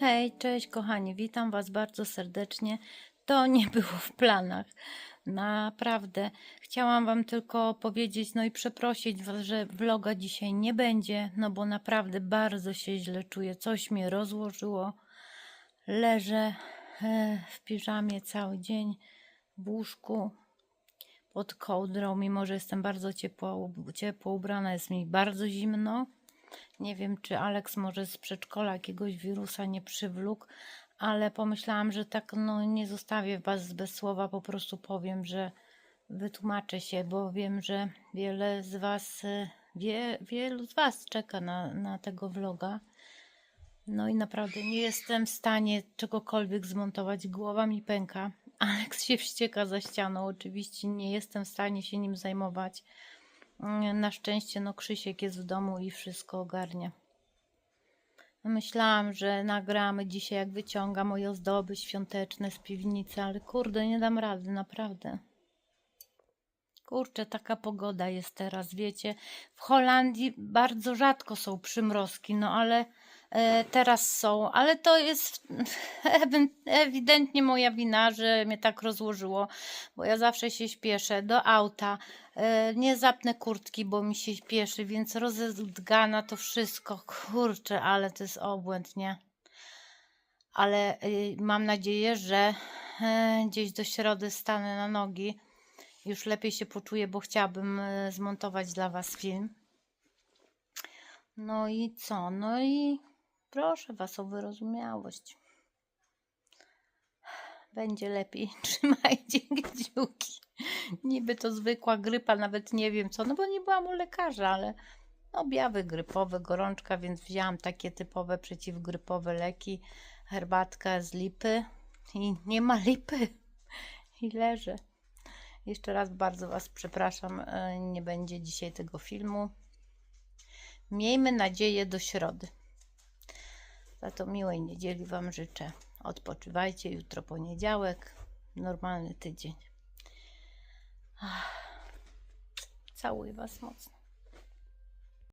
Hej, cześć kochani, witam Was bardzo serdecznie. To nie było w planach. Naprawdę. Chciałam Wam tylko powiedzieć, no i przeprosić Was, że vloga dzisiaj nie będzie, no bo naprawdę bardzo się źle czuję. Coś mnie rozłożyło. Leżę e, w piżamie cały dzień w łóżku pod kołdrą, mimo że jestem bardzo ciepło, ciepło ubrana, jest mi bardzo zimno. Nie wiem, czy Alex może z przedszkola jakiegoś wirusa nie przywlókł, ale pomyślałam, że tak no, nie zostawię Was bez słowa, po prostu powiem, że wytłumaczę się, bo wiem, że wiele z Was, y, wie, wielu z Was czeka na, na tego vloga. No i naprawdę nie jestem w stanie czegokolwiek zmontować. Głowa mi pęka. Alex się wścieka za ścianą. Oczywiście nie jestem w stanie się nim zajmować. Na szczęście no Krzysiek jest w domu i wszystko ogarnia. Myślałam, że nagramy dzisiaj, jak wyciąga moje ozdoby świąteczne z piwnicy, ale kurde, nie dam rady, naprawdę. Kurczę, taka pogoda jest teraz, wiecie. W Holandii bardzo rzadko są przymrozki, no ale teraz są. Ale to jest ewi- ewidentnie moja wina, że mnie tak rozłożyło, bo ja zawsze się śpieszę do auta. E, nie zapnę kurtki, bo mi się śpieszy, więc rozezdgana to wszystko. Kurczę, ale to jest obłęd, nie? Ale y, mam nadzieję, że e, gdzieś do środy stanę na nogi już lepiej się poczuję, bo chciałabym e, zmontować dla Was film. No i co? No i proszę Was o wyrozumiałość. Będzie lepiej. Trzymajcie kciuki. Niby to zwykła grypa, nawet nie wiem co, no bo nie byłam u lekarza, ale objawy grypowe, gorączka, więc wzięłam takie typowe przeciwgrypowe leki, herbatka z lipy i nie ma lipy i leżę. Jeszcze raz bardzo Was przepraszam, e, nie będzie dzisiaj tego filmu. Miejmy nadzieję do środy. Za to miłej niedzieli Wam życzę. Odpoczywajcie, jutro poniedziałek, normalny tydzień. Całuję Was mocno.